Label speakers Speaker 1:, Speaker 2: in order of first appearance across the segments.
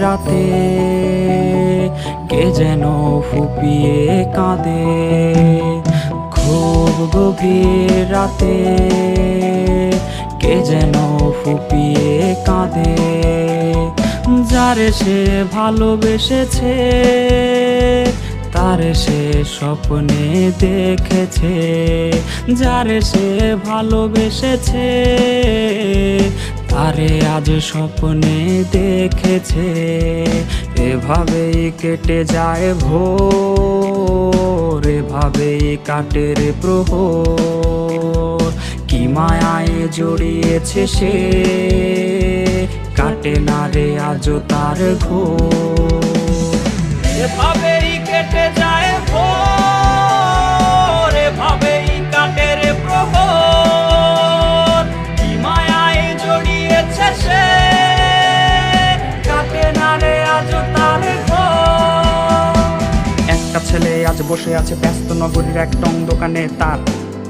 Speaker 1: রাতে কে যেন ফুপিয়ে কাঁদে। খুব গভীর রাতে কে যেন ফুপিয়ে কাঁদে। যারে সে ভালোবেসেছে, তারে সে স্বপ্নে দেখেছে। যারে সে ভালোবেসেছে তারে আজ স্বপ্নে দেখেছে, এভাবেই কেটে যায় ভোর, এভাবেই কাটে রে প্রহর। কি মায়ায় জড়িয়েছে সে, কাটে না রে আজও তার ঘোর। এভাবেই কেটে যায় ভোর। আজ বসে আছে ব্যস্ত নগরীর এক টং দোকানে তার।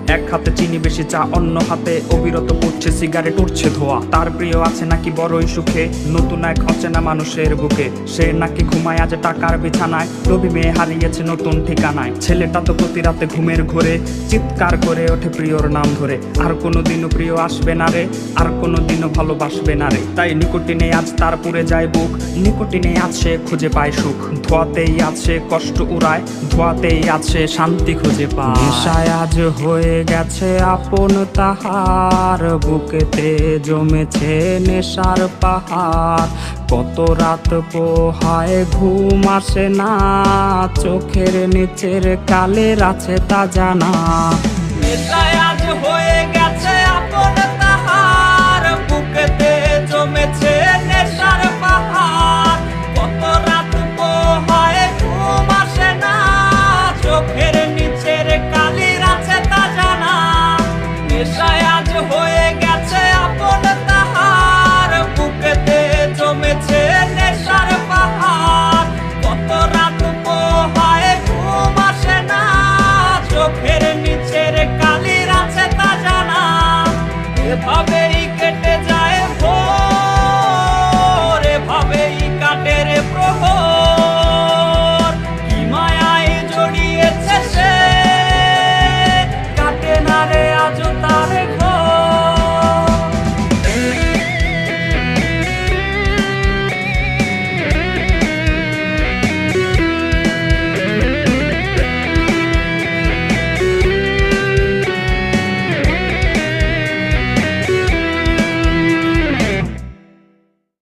Speaker 1: এক হাতে চিনি বেশি, চা অন্য হাতে। অবিরত পড়ছে, সিগারেট উঠছে ধোয়া। তার প্রিয় আছে নাকি বড়ই সুখে? নতুন এক অচেনা মানুষের বুকে। সে নাকি ঘুমায় আজ টাকার বিছানায়। রবি মেয়ে হারিয়েছে নতুন ঠিকানায়। ছেলেটা তো প্রতি রাতে ঘুমের ঘরে। চিৎকার করে ওঠে প্রিয়র নাম ধরে। আর কোনোদিনও প্রিয় আসবে না রে। আর কোনোদিনও ভালোবাসবে না রে। তাই নিকটিনে আজ তার পুরে যায় বুক। নিকটিনে আজ সে খুঁজে পায় সুখ। ধোয়াতেই আজ সে কষ্ট উড়ায়। ধোয়াতেই আজ সে শান্তি খুঁজে পায়। আজ হয়ে গেছে আপন তাহার। বুকেতে জমেছে নেশার পাহাড়। কত রাত পোহায় ঘুম আসে না। চোখের নিচের কালের আছে তা জানা হয়ে হয়ে Hip Hop